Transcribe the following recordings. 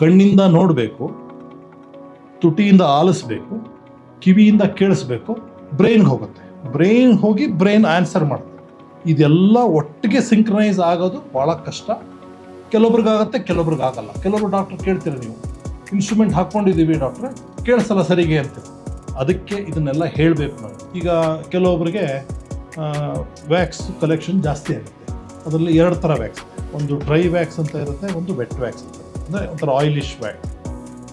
ಕಣ್ಣಿಂದ ನೋಡಬೇಕು, ತುಟಿಯಿಂದ ಆಲಿಸ್ಬೇಕು, ಕಿವಿಯಿಂದ ಕೇಳಿಸ್ಬೇಕು ಬ್ರೈನ್ಗೆ ಹೋಗುತ್ತೆ. ಬ್ರೈನ್ ಹೋಗಿ ಬ್ರೈನ್ ಆನ್ಸರ್ ಮಾಡುತ್ತೆ. ಇದೆಲ್ಲ ಒಟ್ಟಿಗೆ ಸಿಂಕ್ರನೈಸ್ ಆಗೋದು ಭಾಳ ಕಷ್ಟ. ಕೆಲವೊಬ್ರಿಗಾಗತ್ತೆ ಕೆಲವೊಬ್ರಿಗೆ ಆಗಲ್ಲ ಕೆಲವರು ಡಾಕ್ಟರ್ ಕೇಳ್ತೀರಿ ನೀವು. ಇನ್ಸ್ಟ್ರೂಮೆಂಟ್ ಹಾಕ್ಕೊಂಡಿದ್ದೀವಿ ಡಾಕ್ಟ್ರೆ ಕೇಳಿಸಲ್ಲ ಸರಿಗೆ ಅಂತ ಅದಕ್ಕೆ ಇದನ್ನೆಲ್ಲ ಹೇಳಬೇಕು ನಾವು. ಈಗ ಕೆಲವೊಬ್ಬರಿಗೆ ವ್ಯಾಕ್ಸ್ ಕಲೆಕ್ಷನ್ ಜಾಸ್ತಿ ಆಗುತ್ತೆ. ಅದರಲ್ಲಿ ಎರಡು ಥರ ವ್ಯಾಕ್ಸ್ ಒಂದು ಡ್ರೈ ವ್ಯಾಕ್ಸ್ ಅಂತ ಇರುತ್ತೆ, ಒಂದು ವೆಟ್ ವ್ಯಾಕ್ಸ್ ಅಂತ ಅಂದರೆ ಒಂಥರ ಆಯಿಲಿಶ್ ವ್ಯಾಕ್ಸ್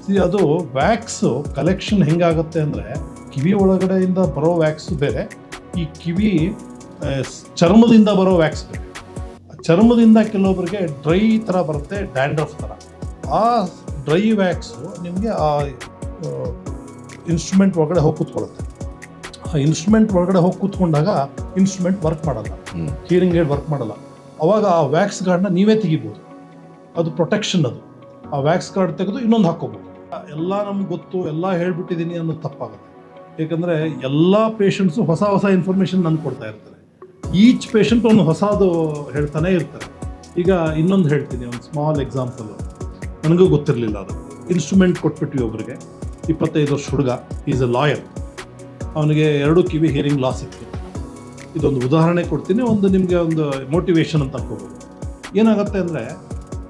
ಸಿ ಅದು ವ್ಯಾಕ್ಸು ಕಲೆಕ್ಷನ್ ಹೆಂಗಾಗುತ್ತೆ ಅಂದರೆ ಕಿವಿ ಒಳಗಡೆಯಿಂದ ಬರೋ ವ್ಯಾಕ್ಸ್ ಬೇರೆ ಈ ಕಿವಿ ಚರ್ಮದಿಂದ ಬರೋ ವ್ಯಾಕ್ಸ್ ಬೇರೆ. ಚರ್ಮದಿಂದ ಕೆಲವೊಬ್ಬರಿಗೆ ಡ್ರೈ ಥರ ಬರುತ್ತೆ ಡ್ಯಾಂಡ್ರಫ್ ಥರ. ಆ ಡ್ರೈ ವ್ಯಾಕ್ಸು ನಿಮಗೆ ಆ ಇನ್ಸ್ಟ್ರೂಮೆಂಟ್ ಒಳಗಡೆ ಹೋಗಿ ಕೂತ್ಕೊಳ್ಳುತ್ತೆ. ಆ ಇನ್ಸ್ಟ್ರೂಮೆಂಟ್ ಒಳಗಡೆ ಹೋಗಿ ಕೂತ್ಕೊಂಡಾಗ ಇನ್ಸ್ಟ್ರೂಮೆಂಟ್ ವರ್ಕ್ ಮಾಡಲ್ಲ. ಹೀರಿಂಗ್ ಹಿಯರಿಂಗ್ ಏಡ್ ವರ್ಕ್ ಮಾಡಲ್ಲ. ಅವಾಗ ಆ ವ್ಯಾಕ್ಸ್ ಗಾರ್ಡ್ನ ನೀವೇ ತೆಗಿಬೋದು. ಅದು ಪ್ರೊಟೆಕ್ಷನ್ ಅದು. ಆ ವ್ಯಾಕ್ಸ್ ಕಾರ್ಡ್ ತೆಗೆದು ಇನ್ನೊಂದು ಹಾಕೋಬೋದು ಎಲ್ಲ ನಮ್ಗೆ ಗೊತ್ತು, ಎಲ್ಲ ಹೇಳ್ಬಿಟ್ಟಿದ್ದೀನಿ ಅನ್ನೋದು ತಪ್ಪಾಗುತ್ತೆ. ಏಕೆಂದರೆ ಎಲ್ಲ ಪೇಷಂಟ್ಸು ಹೊಸ ಹೊಸ ಇನ್ಫಾರ್ಮೇಷನ್ ನನ್ನ ಕೊಡ್ತಾ ಇರ್ತಾರೆ. ಈಚ್ ಪೇಷಂಟ್ ಒಂದು ಹೊಸದು ಹೇಳ್ತಾನೆ ಇರ್ತಾರೆ. ಈಗ ಇನ್ನೊಂದು ಹೇಳ್ತೀನಿ, ಒಂದು ಸ್ಮಾಲ್ ಎಕ್ಸಾಂಪಲು ನನಗೂ ಗೊತ್ತಿರಲಿಲ್ಲ ಅದು. ಇನ್ಸ್ಟ್ರೂಮೆಂಟ್ ಕೊಟ್ಬಿಟ್ವಿ ಒಬ್ರಿಗೆ. ಇಪ್ಪತ್ತೈದು ವರ್ಷ ಹುಡುಗ ಈಸ್ ಎ ಲಾಯರ್ ಅವನಿಗೆ ಎರಡು ಕಿವಿ ಹಿಯರಿಂಗ್ ಲಾಸ್ ಇತ್ತು. ಇದೊಂದು ಉದಾಹರಣೆ ಕೊಡ್ತೀನಿ, ಒಂದು ನಿಮಗೆ ಒಂದು ಮೋಟಿವೇಶನ್ ಅಂತ ಅನ್ಕೋಬೋದು ಏನಾಗುತ್ತೆ ಅಂದರೆ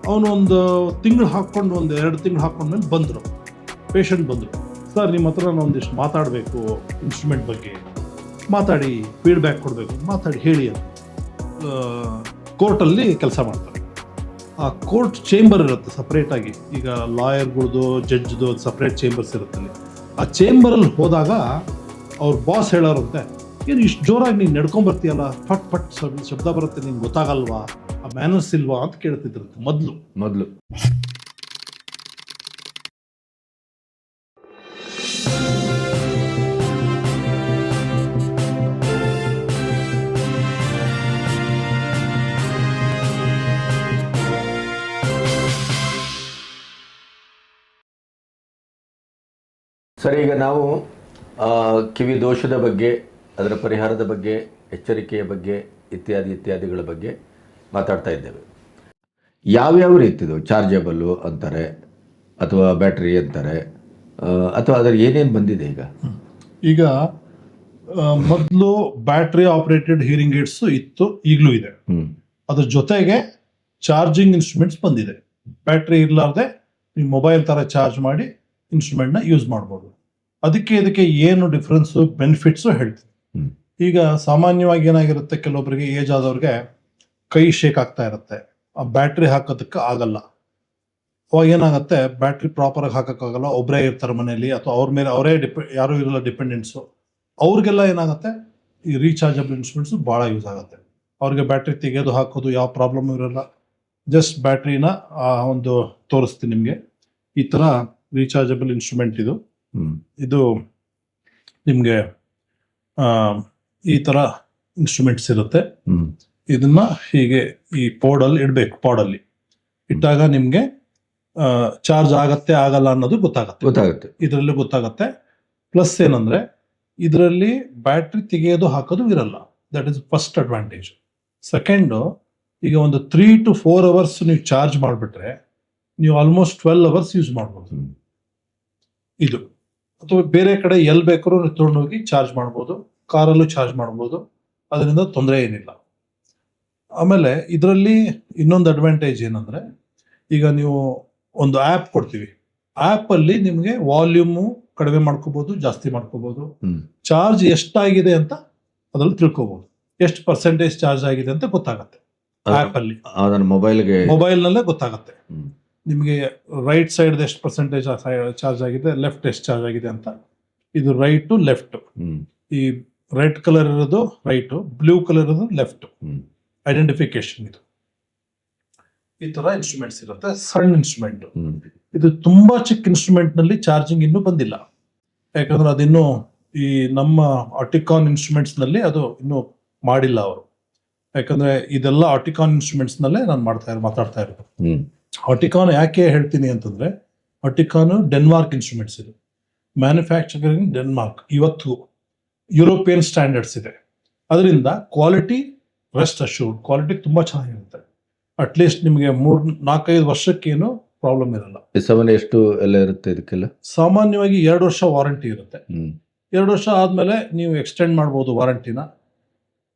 ಅವನು ಒಂದು ತಿಂಗಳು ಹಾಕ್ಕೊಂಡು ಒಂದು ಎರಡು ತಿಂಗಳು ಹಾಕ್ಕೊಂಡ್ಮೇಲೆ ಬಂದರು. ಪೇಷಂಟ್ ಬಂದರು. ಸರ್, ನಿಮ್ಮ ಹತ್ರ ನಾನು ಒಂದಿಷ್ಟು ಮಾತಾಡಬೇಕು ಇನ್ಸ್ಟ್ರೂಮೆಂಟ್ ಬಗ್ಗೆ. ಮಾತಾಡಿ ಫೀಡ್ಬ್ಯಾಕ್ ಕೊಡಬೇಕು. ಮಾತಾಡಿ, ಹೇಳಿ ಅಂತ. ಕೋರ್ಟಲ್ಲಿ ಕೆಲಸ ಮಾಡ್ತಾರೆ. ಆ ಕೋರ್ಟ್ ಚೇಂಬರ್ ಇರುತ್ತೆ ಸಪ್ರೇಟಾಗಿ ಈಗ ಲಾಯರ್ಗಳದ್ದು ಜಡ್ಜ್ದು ಸಪ್ರೇಟ್ ಚೇಂಬರ್ಸ್ ಇರುತ್ತೆ ಅಲ್ಲಿ. ಆ ಚೇಂಬರಲ್ಲಿ ಹೋದಾಗ ಅವ್ರ ಬಾಸ್ ಹೇಳೋರಂತೆ, ಏನು ಇಷ್ಟು ಜೋರಾಗಿ ನೀನು ನಡ್ಕೊಂಬರ್ತೀಯಲ್ಲ ಫಟ್ ಫಟ್ ಶಬ್ದ ಬರುತ್ತೆ, ನಿಂಗೆ ಗೊತ್ತಾಗಲ್ವಾ? ಆ ಸಿಲ್ವಾ ಇಲ್ವಾ ಅಂತ ಕೇಳ್ತಿದ್ರು. ಮೊದಲು. ಮೊದಲು. ಸರಿ ಈಗ ನಾವು ಆ, ಕಿವಿ ದೋಷದ ಬಗ್ಗೆ ಅದರ ಪರಿಹಾರದ ಬಗ್ಗೆ ಎಚ್ಚರಿಕೆಯ ಬಗ್ಗೆ ಇತ್ಯಾದಿ ಇತ್ಯಾದಿಗಳ ಬಗ್ಗೆ ಮಾತಾಡ್ತಾ ಇದ್ದೇವೆ. ಯಾವ್ಯಾವ ರೀತಿದು ಚಾರ್ಜಬಲ್ಲು ಅಂತಾರೆ ಅಥವಾ ಬ್ಯಾಟ್ರಿ ಅಂತಾರೆ ಅಥವಾ ಅದರ ಏನೇನು ಬಂದಿದೆ ಈಗ? ಈಗ ಮೊದಲು ಬ್ಯಾಟ್ರಿ ಆಪರೇಟೆಡ್ ಹಿಯರಿಂಗ್ ಏಡ್ಸ್ ಇತ್ತು ಈಗಲೂ ಇದೆ. ಅದ್ರ ಜೊತೆಗೆ ಚಾರ್ಜಿಂಗ್ ಇನ್ಸ್ಟ್ರೂಮೆಂಟ್ಸ್ ಬಂದಿದೆ. ಬ್ಯಾಟ್ರಿ ಇರಲಾರ್ದೆ ನೀವು ಮೊಬೈಲ್ ಥರ ಚಾರ್ಜ್ ಮಾಡಿ ಇನ್ಸ್ಟ್ರೂಮೆಂಟ್ನ ಯೂಸ್ ಮಾಡ್ಬೋದು. ಅದಕ್ಕೆ ಇದಕ್ಕೆ ಏನು ಡಿಫ್ರೆನ್ಸು ಬೆನಿಫಿಟ್ಸು ಹೇಳ್ತೀನಿ. ಈಗ ಸಾಮಾನ್ಯವಾಗಿ ಏನಾಗಿರುತ್ತೆ ಕೆಲವೊಬ್ಬರಿಗೆ ಏಜ್ ಆದವ್ರಿಗೆ ಕೈ ಶೇಕ್ ಆಗ್ತಾ ಇರುತ್ತೆ. ಆ ಬ್ಯಾಟ್ರಿ ಹಾಕೋದಕ್ಕೆ ಆಗಲ್ಲ. ಅವಾಗ ಏನಾಗುತ್ತೆ? ಬ್ಯಾಟ್ರಿ ಪ್ರಾಪರಾಗಿ ಹಾಕೋಕ್ಕಾಗಲ್ಲ ಒಬ್ಬರೇ ಇರ್ತಾರೆ ಮನೆಯಲ್ಲಿ ಅಥವಾ ಅವ್ರ ಮೇಲೆ ಅವರೇ ಡಿಪೆ ಯಾರೂ ಇರಲ್ಲ ಡಿಪೆಂಡೆನ್ಸು ಅವ್ರಿಗೆಲ್ಲ ಏನಾಗುತ್ತೆ? ಈ ರೀಚಾರ್ಜಬಲ್ ಇನ್ಸ್ಟ್ರೂಮೆಂಟ್ಸು ಭಾಳ ಯೂಸ್ ಆಗುತ್ತೆ. ಅವ್ರಿಗೆ ಬ್ಯಾಟ್ರಿ ತೆಗೆಯೋದು ಹಾಕೋದು ಯಾವ ಪ್ರಾಬ್ಲಮ್ ಇರಲ್ಲ. ಜಸ್ಟ್ ಬ್ಯಾಟ್ರಿನ ಒಂದು ತೋರಿಸ್ತೀನಿ ನಿಮಗೆ. ಈ ಥರ ರೀಚಾರ್ಜಬಲ್ ಇನ್ಸ್ಟ್ರೂಮೆಂಟ್ ಇದು. ಇದು ನಿಮಗೆ ಈ ಥರ ಇನ್ಸ್ಟ್ರೂಮೆಂಟ್ಸ್ ಇರುತ್ತೆ. ಇದನ್ನ ಹೀಗೆ ಈ ಪೋಡಲ್ಲಿ ಇಡಬೇಕು ಪಾಡಲ್ಲಿ. ಇಟ್ಟಾಗ ನಿಮಗೆ ಚಾರ್ಜ್ ಆಗತ್ತೆ ಆಗಲ್ಲ ಅನ್ನೋದು ಗೊತ್ತಾಗತ್ತೆ. ಗೊತ್ತಾಗುತ್ತೆ. ಇದರಲ್ಲಿ ಗೊತ್ತಾಗತ್ತೆ. ಪ್ಲಸ್ ಏನಂದ್ರೆ ಇದರಲ್ಲಿ ಬ್ಯಾಟ್ರಿ ತೆಗೆಯೋದು ಹಾಕೋದು ಇರಲ್ಲ. That is first advantage second ಈಗ ಒಂದು ತ್ರೀ ಟು ಫೋರ್ ಅವರ್ಸ್ ನೀವು ಚಾರ್ಜ್ ಮಾಡಿಬಿಟ್ರೆ ನೀವು ಆಲ್ಮೋಸ್ಟ್ ಟ್ವೆಲ್ ಅವರ್ಸ್ ಯೂಸ್ ಮಾಡ್ಬೋದು. ಇದು. ಅಥವಾ ಬೇರೆ ಕಡೆ ಎಲ್ಲಿ ಬೇಕಾದ್ರೂ ತೊಗೊಂಡೋಗಿ ಚಾರ್ಜ್ ಮಾಡ್ಬೋದು ಕಾರಲ್ಲೂ ಚಾರ್ಜ್ ಮಾಡ್ಬೋದು. ಅದರಿಂದ ತೊಂದರೆ ಏನಿಲ್ಲ. ಆಮೇಲೆ ಇದರಲ್ಲಿ ಇನ್ನೊಂದು ಅಡ್ವಾಂಟೇಜ್ ಏನಂದ್ರೆ ಈಗ ನೀವು ಒಂದು ಆ್ಯಪ್ ಕೊಡ್ತೀವಿ. ಆ್ಯಪಲ್ಲಿ ನಿಮಗೆ ವಾಲ್ಯೂಮು ಕಡಿಮೆ ಮಾಡ್ಕೋಬೋದು ಜಾಸ್ತಿ ಮಾಡ್ಕೋಬೋದು. ಚಾರ್ಜ್ ಎಷ್ಟಾಗಿದೆ ಅಂತ ಅದ್ರಲ್ಲಿ ತಿಳ್ಕೊಬೋದು. ಎಷ್ಟು ಪರ್ಸೆಂಟೇಜ್ ಚಾರ್ಜ್ ಆಗಿದೆ ಅಂತ ಗೊತ್ತಾಗತ್ತೆ ಆ್ಯಪಲ್ಲಿ ಮೊಬೈಲ್ಗೆ ಮೊಬೈಲ್ನಲ್ಲೇ ಗೊತ್ತಾಗತ್ತೆ. ನಿಮಗೆ ರೈಟ್ ಸೈಡ್ ಎಷ್ಟು ಪರ್ಸೆಂಟೇಜ್ ಚಾರ್ಜ್ ಆಗಿದೆ ಲೆಫ್ಟ್ ಎಷ್ಟು ಚಾರ್ಜ್ ಆಗಿದೆ ಅಂತ. ಇದು ರೈಟು ಲೆಫ್ಟ್ ಈ ರೆಡ್ ಕಲರ್ ಇರೋದು ರೈಟು ಬ್ಲೂ ಕಲರ್ ಇರೋದು ಲೆಫ್ಟ್ ಐಡೆಂಟಿಫಿಕೇಶನ್ ಇದು. ಈ ತರ ಇನ್ಸ್ಟ್ರೂಮೆಂಟ್ಸ್ ಇರುತ್ತೆ ಸಣ್ಣ ಇನ್ಸ್ಟ್ರೂಮೆಂಟ್ ಇದು ತುಂಬಾ ಚಿಕ್ಕ ಇನ್ಸ್ಟ್ರೂಮೆಂಟ್ನಲ್ಲಿ ಚಾರ್ಜಿಂಗ್ ಇನ್ನೂ ಬಂದಿಲ್ಲ. ಯಾಕಂದ್ರೆ ಅದಿನ್ನೂ ಈ ನಮ್ಮ ಆಟಿಕಾನ್ ಇನ್ಸ್ಟ್ರೂಮೆಂಟ್ಸ್ನಲ್ಲಿ ಅದು ಇನ್ನೂ ಮಾಡಿಲ್ಲ ಅವರು. ಯಾಕಂದ್ರೆ ಇದೆಲ್ಲ ಆಟಿಕಾನ್ ಇನ್ಸ್ಟ್ರೂಮೆಂಟ್ಸ್ ನಲ್ಲೇ ನಾನು ಮಾಡ್ತಾ ಇರೋ ಮಾತಾಡ್ತಾ ಇರೋದು. ಆರ್ಟಿಕಾನ್ ಆಟಿಕಾನ್ ಯಾಕೆ ಹೇಳ್ತೀನಿ ಅಂತಂದ್ರೆ ಆರ್ಟಿಕಾನ್ ಡೆನ್ಮಾರ್ಕ್ ಇನ್ಸ್ಟ್ರೂಮೆಂಟ್ಸ್ ಇದು. ಮ್ಯಾನುಫ್ಯಾಕ್ಚರಿಂಗ್ ಡೆನ್ಮಾರ್ಕ್ ಇವತ್ತು ಯುರೋಪಿಯನ್ ಸ್ಟ್ಯಾಂಡರ್ಡ್ಸ್ ಇದೆ. ಅದರಿಂದ ಕ್ವಾಲಿಟಿ ರೆಸ್ಟ್ ಅಶ್ಯೂರ್ಡ್ ಕ್ವಾಲಿಟಿ ತುಂಬ ಚೆನ್ನಾಗಿರುತ್ತೆ. ಅಟ್ಲೀಸ್ಟ್ ನಿಮಗೆ ಮೂರು ನಾಲ್ಕೈದು ವರ್ಷಕ್ಕೇನು ಪ್ರಾಬ್ಲಮ್ ಇರಲ್ಲ. ಸಾಮಾನ್ಯ ಎಷ್ಟು ಎಲ್ಲ ಇರುತ್ತೆ ಇದಕ್ಕೆಲ್ಲ? ಸಾಮಾನ್ಯವಾಗಿ ಎರಡು ವರ್ಷ ವಾರಂಟಿ ಇರುತ್ತೆ. ಎರಡು ವರ್ಷ ಆದಮೇಲೆ ನೀವು ಎಕ್ಸ್ಟೆಂಡ್ ಮಾಡ್ಬೋದು ವಾರಂಟಿನ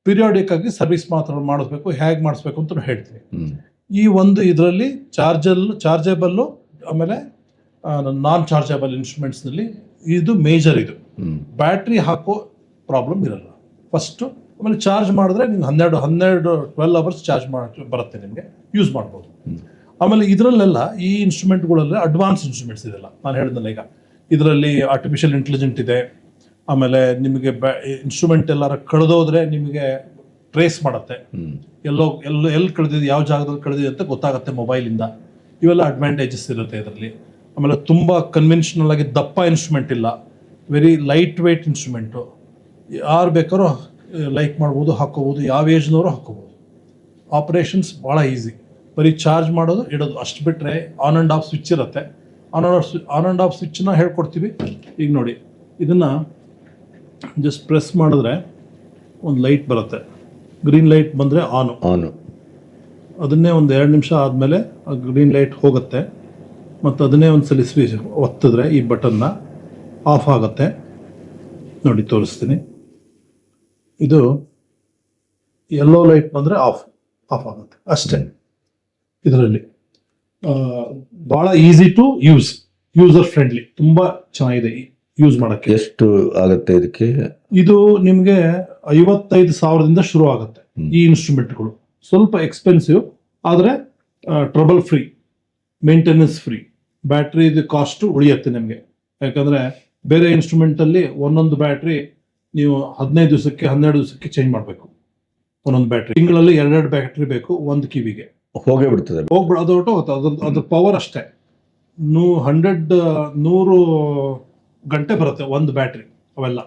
ಪೀರಿಯಾಡಿಕ್ ಆಗಿ ಸರ್ವಿಸ್ ಮಾತ್ರ ಮಾಡಿಸ್ಬೇಕು ಹೇಗೆ ಮಾಡಿಸ್ಬೇಕು ಅಂತ ಹೇಳ್ತೀನಿ. ಈ ಒಂದು ಇದರಲ್ಲಿ ಚಾರ್ಜಲ್ ಚಾರ್ಜೇಬಲ್ಲು ಆಮೇಲೆ ನಾನ್ ಚಾರ್ಜಬಲ್ ಇನ್ಸ್ಟ್ರೂಮೆಂಟ್ಸ್ನಲ್ಲಿ ಇದು ಮೇಜರ್ ಇದು. ಬ್ಯಾಟ್ರಿ ಹಾಕೋ ಪ್ರಾಬ್ಲಮ್ ಇರಲ್ಲ. ಫಸ್ಟು ಆಮೇಲೆ ಚಾರ್ಜ್ ಮಾಡಿದ್ರೆ ನಿಮ್ಗೆ ಹನ್ನೆರಡು ಹನ್ನೆರಡು ಟ್ವೆಲ್ ಅವರ್ಸ್ ಚಾರ್ಜ್ ಮಾಡಿ, ಬರುತ್ತೆ ನಿಮಗೆ ಯೂಸ್ ಮಾಡ್ಬೋದು. ಆಮೇಲೆ ಇದರಲ್ಲೆಲ್ಲ ಈ ಇನ್ಸ್ಟ್ರೂಮೆಂಟ್ಗಳಲ್ಲಿ ಅಡ್ವಾನ್ಸ್ ಇನ್ಸ್ಟ್ರೂಮೆಂಟ್ಸ್ ಇದೆಲ್ಲ. ನಾನು ಹೇಳಿದ್ನಲ್ಲ ಈಗ. ಇದರಲ್ಲಿ ಆರ್ಟಿಫಿಷಿಯಲ್ ಇಂಟೆಲಿಜೆಂಟ್ ಇದೆ. ಆಮೇಲೆ ನಿಮಗೆ ಬ್ಯಾ ಇನ್ಸ್ಟ್ರೂಮೆಂಟ್ ಎಲ್ಲಾರ ಕಳೆದೋದ್ರೆ ನಿಮಗೆ ಟ್ರೇಸ್ ಮಾಡುತ್ತೆ. ಎಲ್ಲೋ ಎಲ್ಲೋ, ಎಲ್ಲಿ ಕಳೆದಿದೆ, ಯಾವ ಜಾಗದಲ್ಲಿ ಕಳೆದಿದೆ ಅಂತ ಗೊತ್ತಾಗುತ್ತೆ ಮೊಬೈಲಿಂದ ಇವೆಲ್ಲ ಅಡ್ವಾಂಟೇಜಸ್ ಇರುತ್ತೆ ಇದರಲ್ಲಿ. ಆಮೇಲೆ ತುಂಬ ಕನ್ವೆನ್ಷನಲ್ ಆಗಿ ದಪ್ಪ ಇನ್ಸ್ಟ್ರೂಮೆಂಟ್ ಇಲ್ಲ. ವೆರಿ ಲೈಟ್ ವೆಯ್ಟ್ ಇನ್ಸ್ಟ್ರೂಮೆಂಟು ಯಾರು ಬೇಕಾದ್ರೂ ಲೈಕ್ ಮಾಡ್ಬೋದು ಹಾಕ್ಕೋಬೋದು ಯಾವ ಏಜ್ನವರು ಹಾಕ್ಕೋಬೋದು. ಆಪ್ರೇಷನ್ಸ್ ಭಾಳ ಈಸಿ ಬರೀ ಚಾರ್ಜ್ ಮಾಡೋದು ಇಡೋದು. ಅಷ್ಟು ಬಿಟ್ಟರೆ ಆನ್ ಆ್ಯಂಡ್ ಆಫ್ ಸ್ವಿಚ್ ಇರುತ್ತೆ. On and off on and off ಸ್ವಿಚ್ನ ಹೇಳ್ಕೊಡ್ತೀವಿ. ಈಗ ನೋಡಿ ಇದನ್ನು ಜಸ್ಟ್ ಪ್ರೆಸ್ ಮಾಡಿದ್ರೆ ಒಂದು ಲೈಟ್ ಬರುತ್ತೆ. ಗ್ರೀನ್ ಲೈಟ್ ಬಂದರೆ ಆನು ಆನು ಅದನ್ನೇ ಒಂದು ಎರಡು ನಿಮಿಷ ಆದಮೇಲೆ ಆ ಗ್ರೀನ್ ಲೈಟ್ ಹೋಗುತ್ತೆ. ಮತ್ತು ಅದನ್ನೇ ಒಂದು ಸಲ ಸ್ವಿಚ್ ಒತ್ತಿದ್ರೆ ಈ ಬಟನ್ನ ಆಫ್ ಆಗುತ್ತೆ. ನೋಡಿ ತೋರಿಸ್ತೀನಿ. ಇದು ಎಲ್ಲೋ ಲೈಟ್ ಬಂದರೆ ಆಫ್ ಆಫ್ ಆಗುತ್ತೆ. ಅಷ್ಟೇ. ಇದರಲ್ಲಿ ಭಾಳ easy to use user friendly ತುಂಬ ಚೆನ್ನಾಗಿದೆ ಯೂಸ್ ಮಾಡೋಕ್ಕೆ. ಎಷ್ಟು ಆಗುತ್ತೆ ಇದಕ್ಕೆ? ಇದು ನಿಮಗೆ ಐವತ್ತೈದು ಸಾವಿರದಿಂದ ಶುರು ಆಗುತ್ತೆ. ಈ ಇನ್ಸ್ಟ್ರೂಮೆಂಟ್ಗಳು ಸ್ವಲ್ಪ ಎಕ್ಸ್ಪೆನ್ಸಿವ್ ಆದರೆ ಟ್ರಬಲ್ ಫ್ರೀ ಮೇಂಟೆನೆನ್ಸ್ ಫ್ರೀ ಬ್ಯಾಟ್ರಿದು ಕಾಸ್ಟು ಉಳಿಯುತ್ತೆ ನಿಮಗೆ. ಯಾಕಂದರೆ ಬೇರೆ ಇನ್ಸ್ಟ್ರೂಮೆಂಟಲ್ಲಿ ಒಂದೊಂದು ಬ್ಯಾಟ್ರಿ ನೀವು ಹದಿನೈದು ದಿವಸಕ್ಕೆ ಹನ್ನೆರಡು ದಿವಸಕ್ಕೆ ಚೇಂಜ್ ಮಾಡಬೇಕು. ಒಂದೊಂದು ಬ್ಯಾಟ್ರಿ ತಿಂಗಳಲ್ಲಿ ಎರಡೆರಡು ಬ್ಯಾಟ್ರಿ ಬೇಕು ಒಂದು ಕಿವಿಗೆ ಹೋಗೇ ಬಿಡ್ತದೆ. ಹೋಗ್ಬಿಡ ಅದು ಹೊರಟು ಅದ್ರ ಪವರ್ ಅಷ್ಟೇ. ನೂ ಹಂಡ್ರೆಡ್ ನೂರು ಗಂಟೆ ಬರುತ್ತೆ ಒಂದು ಬ್ಯಾಟ್ರಿ ಅವೆಲ್ಲ.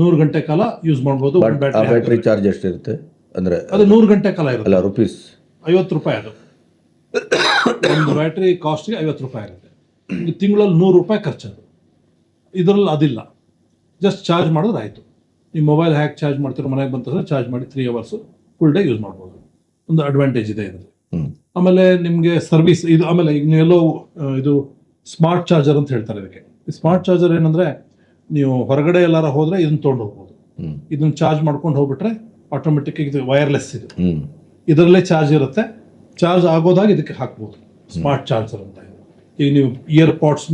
ನೂರು ಗಂಟೆ ಕಾಲ ಯೂಸ್ ಮಾಡ್ಬೋದು ಬ್ಯಾಟ್ರಿ ಚಾರ್ಜ್ ಎಷ್ಟಿರುತ್ತೆ? ಅಂದರೆ ಅದು ನೂರು ಗಂಟೆ ಕಾಲ ಇರುತ್ತೆ. ರುಪೀಸ್ ಐವತ್ತು ರೂಪಾಯಿ ಅದು. ಒಂದು ಬ್ಯಾಟ್ರಿ ಕಾಸ್ಟ್ಗೆ ಐವತ್ತು ರೂಪಾಯಿ ಇರುತ್ತೆ. ತಿಂಗಳಲ್ಲಿ ನೂರು ರೂಪಾಯಿ ಖರ್ಚದು ಇದರಲ್ಲಿ ಅದಿಲ್ಲ. ಜಸ್ಟ್ ಚಾರ್ಜ್ ಮಾಡಿದ್ರೆ ಆಯಿತು. ನೀವು ಮೊಬೈಲ್ ಹ್ಯಾಕ್ ಚಾರ್ಜ್ ಮಾಡ್ತಿರೋ ಮನೆಗೆ ಬಂತಂದ್ರೆ ಚಾರ್ಜ್ ಮಾಡಿ three hours full day use ಮಾಡ್ಬೋದು. ಒಂದು ಅಡ್ವಾಂಟೇಜ್ ಇದೆ ಇದರಲ್ಲಿ. ಆಮೇಲೆ ನಿಮಗೆ ಸರ್ವಿಸ್ ಇದು ಆಮೇಲೆ ಈಗ ನೀವೆಲ್ಲೋ ಇದು ಸ್ಮಾರ್ಟ್ ಚಾರ್ಜರ್ ಅಂತ ಹೇಳ್ತಾರೆ ಇದಕ್ಕೆ. ಈ ಸ್ಮಾರ್ಟ್ ಚಾರ್ಜರ್ ಏನಂದ್ರೆ ನೀವು ಹೊರಗಡೆ ಎಲ್ಲಾರ ಹೋದ್ರೆ ಇದನ್ನ ತೊಗೊಂಡು ಹೋಗ್ಬೋದು. ಇದನ್ನ ಚಾರ್ಜ್ ಮಾಡ್ಕೊಂಡು ಹೋಗ್ಬಿಟ್ರೆ ಆಟೋಮೆಟಿಕ್ ಇದು ವೈರ್ಲೆಸ್ ಇದು. ಇದರಲ್ಲೇ ಚಾರ್ಜ್ ಇರುತ್ತೆ. ಚಾರ್ಜ್ ಆಗೋದಾಗ ಇದಕ್ಕೆ ಹಾಕ್ಬೋದು. ಸ್ಮಾರ್ಟ್ ಚಾರ್ಜರ್ ಅಂತ ಇದು. ಈಗ ನೀವು ಇಯರ್ ಪಾಡ್ಸ್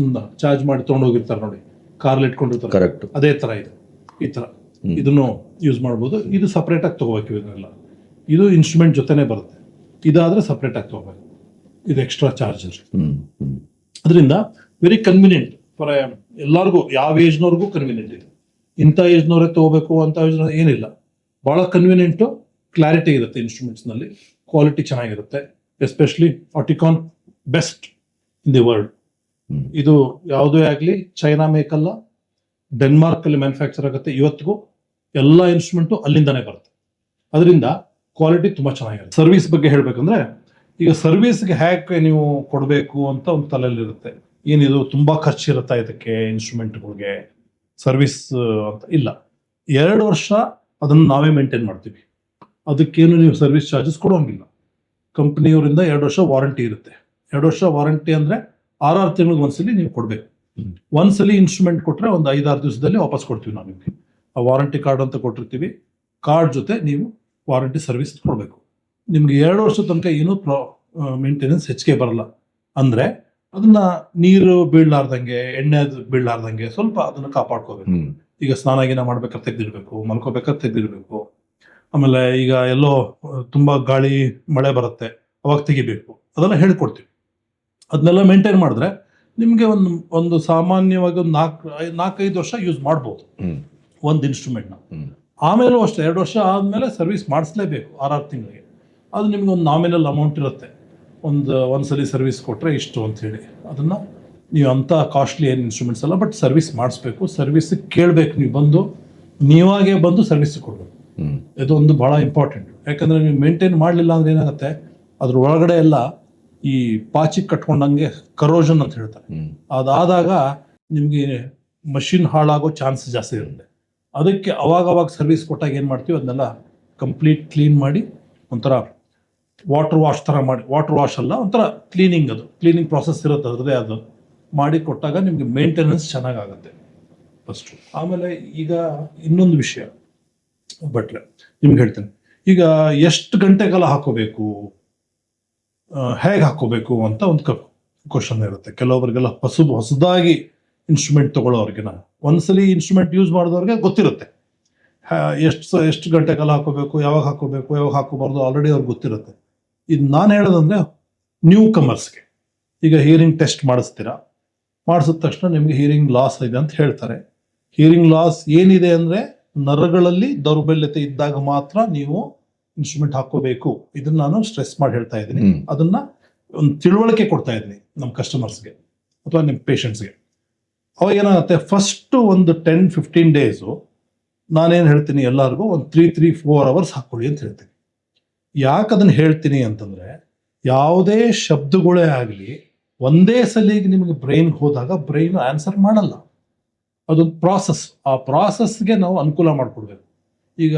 ಚಾರ್ಜ್ ಮಾಡಿ ತೊಗೊಂಡು ಹೋಗಿರ್ತಾರೆ ನೋಡಿ. ಕಾರಲ್ಲಿ ಇಟ್ಕೊಂಡಿರ್ತಾರೆ. ಕರೆಕ್ಟ್ ಅದೇ ಥರ ಇದೆ. ಈ ಥರ ಇದನ್ನು ಯೂಸ್ ಮಾಡ್ಬೋದು. ಇದು ಸಪ್ರೇಟಾಗಿ ತೊಗೋಬೇಕು ಇದನ್ನೆಲ್ಲ ಇದು ಇನ್ಸ್ಟ್ರೂಮೆಂಟ್ ಜೊತೆನೇ ಬರುತ್ತೆ. ಇದಾದರೆ ಸಪ್ರೇಟಾಗಿ ತೊಗೋಬೇಕು. ಇದು ಎಕ್ಸ್ಟ್ರಾ ಚಾರ್ಜರ್ ಅದರಿಂದ ವೆರಿ ಕನ್ವಿನಿಯೆಂಟ್ ಫಾರ್ ಎಲ್ಲರಿಗೂ ಯಾವ ಏಜ್ನವ್ರಿಗೂ ಕನ್ವಿನಿಯೆಂಟ್ ಇದೆ. ಇಂಥ ಏಜ್ನವರೇ ತೊಗೋಬೇಕು ಅಂತ ಏಜ್ನ ಏನಿಲ್ಲ. ಭಾಳ ಕನ್ವಿನಿಯೆಂಟು ಕ್ಲಾರಿಟಿ ಇರುತ್ತೆ ಇನ್ಸ್ಟ್ರೂಮೆಂಟ್ಸ್ನಲ್ಲಿ ಕ್ವಾಲಿಟಿ ಚೆನ್ನಾಗಿರುತ್ತೆ. Especially Oticon best in the world. ಇದು ಯಾವುದೇ ಆಗಲಿ ಚೈನಾ ಮೇಕಲ್ಲ, ಡೆನ್ಮಾರ್ಕಲ್ಲಿ ಮ್ಯಾನುಫ್ಯಾಕ್ಚರ್ ಆಗುತ್ತೆ ಇವತ್ತಿಗೂ. ಎಲ್ಲ ಇನ್ಸ್ಟ್ರೂಮೆಂಟು ಅಲ್ಲಿಂದನೇ ಬರುತ್ತೆ. ಅದರಿಂದ ಕ್ವಾಲಿಟಿ ತುಂಬ ಚೆನ್ನಾಗಿರುತ್ತೆ. ಸರ್ವಿಸ್ ಬಗ್ಗೆ ಹೇಳಬೇಕಂದ್ರೆ, ಈಗ ಸರ್ವಿಸ್ಗೆ ಹ್ಯಾಕ್ ನೀವು ಕೊಡಬೇಕು ಅಂತ ಒಂದು ತಲೆಯಲ್ಲಿರುತ್ತೆ. ಏನಿದು ತುಂಬ ಖರ್ಚಿರುತ್ತಾ ಇದಕ್ಕೆ ಇನ್ಸ್ಟ್ರೂಮೆಂಟ್ಗಳಿಗೆ ಸರ್ವಿಸ್ ಅಂತ ಇಲ್ಲ. ಎರಡು ವರ್ಷ ಅದನ್ನು ನಾವೇ ಮೇಂಟೈನ್ ಮಾಡ್ತೀವಿ. ಅದಕ್ಕೇನು ನೀವು ಸರ್ವಿಸ್ ಚಾರ್ಜಸ್ ಕೊಡೋಂಗಿಲ್ಲ. ಕಂಪ್ನಿಯವರಿಂದ ಎರಡು ವರ್ಷ ವಾರಂಟಿ ಇರುತ್ತೆ. ಎರಡು ವರ್ಷ ವಾರಂಟಿ ಅಂದರೆ ಆರಾರು ತಿಂಗಳಿಗೆ ಒಂದ್ಸಲಿ ನೀವು ಕೊಡಬೇಕು. ಒಂದ್ಸಲಿ ಇನ್ಸ್ಟ್ರೂಮೆಂಟ್ ಕೊಟ್ಟರೆ ಒಂದು ಐದಾರು ದಿವಸದಲ್ಲಿ ವಾಪಸ್ ಕೊಡ್ತೀವಿ ನಾವು ನಿಮಗೆ. ಆ ವಾರಂಟಿ ಕಾರ್ಡ್ ಅಂತ ಕೊಟ್ಟಿರ್ತೀವಿ. ಕಾರ್ಡ್ ಜೊತೆ ನೀವು ವಾರಂಟಿ ಸರ್ವಿಸ್ ಕೊಡಬೇಕು. ನಿಮ್ಗೆ ಎರಡು ವರ್ಷದ ತನಕ ಏನೂ ಪ್ರಾ ಮೇಂಟೆನೆನ್ಸ್ ಹೆಚ್ಚಿಗೆ ಬರಲ್ಲ. ಅಂದರೆ ಅದನ್ನ ನೀರು ಬೀಳಲಾರ್ದಂಗೆ ಎಣ್ಣೆ ಬೀಳಲಾರ್ದಂಗೆ ಸ್ವಲ್ಪ ಅದನ್ನು ಕಾಪಾಡ್ಕೋಬೇಕು. ಈಗ ಸ್ನಾನ ಗೀನ ಮಾಡ್ಬೇಕಾದ್ರೆ ತೆಗೆದಿಡ್ಬೇಕು ಮಲ್ಕೋಬೇಕಾದ್ರೆ ತೆಗೆದಿಡ್ಬೇಕು. ಆಮೇಲೆ ಈಗ ಎಲ್ಲೋ ತುಂಬಾ ಗಾಳಿ ಮಳೆ ಬರುತ್ತೆ ಅವಾಗ ತೆಗಿಬೇಕು. ಅದೆಲ್ಲ ಹೇಳ್ಕೊಡ್ತೀವಿ. ಅದನ್ನೆಲ್ಲ ಮೇಂಟೈನ್ ಮಾಡಿದ್ರೆ ನಿಮಗೆ ಒಂದು ಒಂದು ಸಾಮಾನ್ಯವಾಗಿ ಒಂದು ನಾಲ್ಕು ನಾಲ್ಕೈದು ವರ್ಷ ಯೂಸ್ ಮಾಡ್ಬೋದು. ಒಂದು ಇನ್ಸ್ಟ್ರೂಮೆಂಟ್ನ ಆಮೇಲೂ ಅಷ್ಟೇ ಎರಡು ವರ್ಷ ಆದಮೇಲೆ ಸರ್ವಿಸ್ ಮಾಡಿಸ್ಲೇಬೇಕು ಆರಾರು ತಿಂಗಳಿಗೆ. ಅದು ನಿಮ್ಗೆ ಒಂದು ನಾಮಿನಲ್ ಅಮೌಂಟ್ ಇರುತ್ತೆ. ಒಂದು ಒಂದ್ಸಲಿ ಸರ್ವಿಸ್ ಕೊಟ್ಟರೆ ಇಷ್ಟು ಅಂತ ಹೇಳಿ ಅದನ್ನು ನೀವು ಅಂಥ ಕಾಸ್ಟ್ಲಿ ಏನು ಇನ್ಸ್ಟ್ರೂಮೆಂಟ್ಸ್ ಅಲ್ಲ ಬಟ್ ಸರ್ವಿಸ್ ಮಾಡಿಸ್ಬೇಕು. ಸರ್ವಿಸ್ ಕೇಳಬೇಕು. ನೀವು ಬಂದು ನೀವಾಗೇ ಬಂದು ಸರ್ವಿಸ್ ಕೊಡಬೇಕು. ಇದು ಒಂದು ಭಾಳ ಇಂಪಾರ್ಟೆಂಟ್ ಯಾಕಂದರೆ ನೀವು ಮೇಂಟೈನ್ ಮಾಡಲಿಲ್ಲ ಅಂದ್ರೆ ಏನಾಗುತ್ತೆ? ಅದ್ರ ಒಳಗಡೆ ಎಲ್ಲ ಈ ಪಾಚಿ ಕಟ್ಕೊಂಡಂಗೆ ಕರೋಜನ್ ಅಂತ ಹೇಳ್ತಾರೆ. ಅದಾದಾಗ ನಿಮಗೆ ಮಷಿನ್ ಹಾಳಾಗೋ ಚಾನ್ಸ್ ಜಾಸ್ತಿ ಇರುತ್ತೆ. ಅದಕ್ಕೆ ಅವಾಗ ಅವಾಗ ಸರ್ವಿಸ್ ಕೊಟ್ಟಾಗ ಏನು ಮಾಡ್ತೀವಿ? ಅದನ್ನೆಲ್ಲ ಕಂಪ್ಲೀಟ್ ಕ್ಲೀನ್ ಮಾಡಿ ಒಂಥರ ವಾಟರ್ ವಾಶ್ ಥರ ಮಾಡಿ ವಾಟರ್ ವಾಶ್ ಅಲ್ಲ ಒಂಥರ ಕ್ಲೀನಿಂಗ್ ಅದು. ಕ್ಲೀನಿಂಗ್ ಪ್ರಾಸೆಸ್ ಇರುತ್ತೆ ಅದರದೇ ಅದು. ಮಾಡಿ ಕೊಟ್ಟಾಗ ನಿಮಗೆ ಮೇಂಟೆನೆನ್ಸ್ ಚೆನ್ನಾಗಾಗುತ್ತೆ. ಫಸ್ಟು ಆಮೇಲೆ ಈಗ ಇನ್ನೊಂದು ವಿಷಯ. ಬಟ್ಲೆ. ನಿಮ್ಗೆ ಹೇಳ್ತೇನೆ. ಈಗ ಎಷ್ಟು ಗಂಟೆಗೆಲ್ಲ ಹಾಕೋಬೇಕು? ಹೇಗೆ ಹಾಕೋಬೇಕು ಅಂತ ಒಂದು ಕ್ವಶನ್ ಇರುತ್ತೆ. ಕೆಲವೊಬ್ಬರಿಗೆಲ್ಲ ಹೊಸದು ಹೊಸದಾಗಿ ಇನ್ಸ್ಟ್ರೂಮೆಂಟ್ ತಗೊಳ್ಳೋರಿಗೆನ ಒಂದ್ಸಲಿ ಇನ್ಸ್ಟ್ರೂಮೆಂಟ್ ಯೂಸ್ ಮಾಡಿದವ್ರಿಗೆ ಗೊತ್ತಿರುತ್ತೆ. ಎಷ್ಟು ಎಷ್ಟು ಗಂಟೆ ಕಾಲ ಹಾಕೋಬೇಕು, ಯಾವಾಗ ಹಾಕೋಬೇಕು, ಯಾವಾಗ ಹಾಕೋಬಾರ್ದು ಆಲ್ರೆಡಿ ಅವ್ರಿಗೆ ಗೊತ್ತಿರುತ್ತೆ. ಇದು ನಾನು ಹೇಳೋದಂದ್ರೆ ನ್ಯೂ ಕಮರ್ಸ್ಗೆ ಈಗ ಹಿಯರಿಂಗ್ ಟೆಸ್ಟ್ ಮಾಡಿಸ್ತೀರಾ? ಮಾಡಿಸಿದ ತಕ್ಷಣ ನಿಮಗೆ ಹಿಯರಿಂಗ್ ಲಾಸ್ ಇದೆ ಅಂತ ಹೇಳ್ತಾರೆ. ಹಿಯರಿಂಗ್ ಲಾಸ್ ಏನಿದೆ ಅಂದರೆ ನರಗಳಲ್ಲಿ ದೌರ್ಬಲ್ಯತೆ ಇದ್ದಾಗ ಮಾತ್ರ ನೀವು ಇನ್ಸ್ಟ್ರೂಮೆಂಟ್ ಹಾಕೋಬೇಕು ಇದನ್ನ ನಾನು ಸ್ಟ್ರೆಸ್ ಮಾಡಿ ಹೇಳ್ತಾ ಇದ್ದೀನಿ. ಅದನ್ನ ಒಂದು ತಿಳುವಳಿಕೆ ಕೊಡ್ತಾ ಇದ್ದೀನಿ ನಮ್ಮ ಕಸ್ಟಮರ್ಸ್ಗೆ ಅಥವಾ ನಿಮ್ಮ ಪೇಷಂಟ್ಸ್ಗೆ ಅವಾಗ ಏನಾಗುತ್ತೆ? ಫಸ್ಟ್ ಒಂದು ಟೆನ್ ಫಿಫ್ಟೀನ್ ಡೇಸು ನಾನೇನು ಹೇಳ್ತೀನಿ ಎಲ್ಲರಿಗೂ ಒಂದು ತ್ರೀ ತ್ರೀ ಫೋರ್ ಅವರ್ಸ್ ಹಾಕೊಳ್ಳಿ ಅಂತ ಹೇಳ್ತೀನಿ. ಯಾಕೆ ಅದನ್ನು ಹೇಳ್ತೀನಿ ಅಂತಂದ್ರೆ ಯಾವುದೇ ಶಬ್ದಗಳೇ ಆಗಲಿ ಒಂದೇ ಸಲಿಗೆ ನಿಮಗೆ ಬ್ರೈನ್ಗೆ ಹೋದಾಗ ಬ್ರೈನ್ ಆನ್ಸರ್ ಮಾಡಲ್ಲ. ಅದೊಂದು ಪ್ರಾಸೆಸ್ ಆ ಪ್ರಾಸೆಸ್ಗೆ ನಾವು ಅನುಕೂಲ ಮಾಡಿಕೊಡ್ಬೇಕು. ಈಗ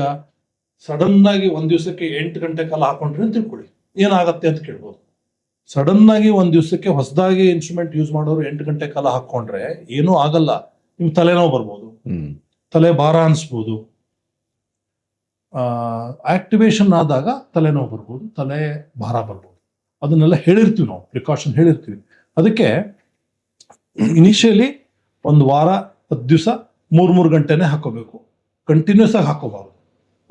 ಸಡನ್ ಆಗಿ ಒಂದು ದಿವಸಕ್ಕೆ ಎಂಟು ಗಂಟೆ ಕಾಲ ಹಾಕೊಂಡ್ರೆ ಅಂತ ತಿಳ್ಕೊಳ್ಳಿ. ಏನಾಗತ್ತೆ ಅಂತ ಕೇಳ್ಬೋದು. ಸಡನ್ ಆಗಿ ಒಂದು ದಿವಸಕ್ಕೆ ಹೊಸದಾಗಿ ಇನ್ಸ್ಟ್ರೂಮೆಂಟ್ ಯೂಸ್ ಮಾಡೋರು ಎಂಟು ಗಂಟೆ ಕಾಲ ಹಾಕೊಂಡ್ರೆ ಏನೂ ಆಗಲ್ಲ. ನಿಮ್ ತಲೆನೋವು ಬರ್ಬೋದು. ತಲೆ ಭಾರ ಅನ್ಸ್ಬೋದು. ಆಕ್ಟಿವೇಶನ್ ಆದಾಗ ತಲೆನೋವು ಬರ್ಬೋದು ತಲೆ ಭಾರ ಬರ್ಬೋದು. ಅದನ್ನೆಲ್ಲ ಹೇಳಿರ್ತೀವಿ ನಾವು ಪ್ರಿಕಾಷನ್ ಹೇಳಿರ್ತೀವಿ. ಅದಕ್ಕೆ ಇನಿಷಿಯಲಿ ಒಂದು ವಾರ ಹತ್ತು ದಿವಸ ಮೂರು ಮೂರು ಗಂಟೆನೇ ಹಾಕೋಬೇಕು. ಕಂಟಿನ್ಯೂಸ್ ಆಗಿ ಹಾಕೋಬಾರ್ದು.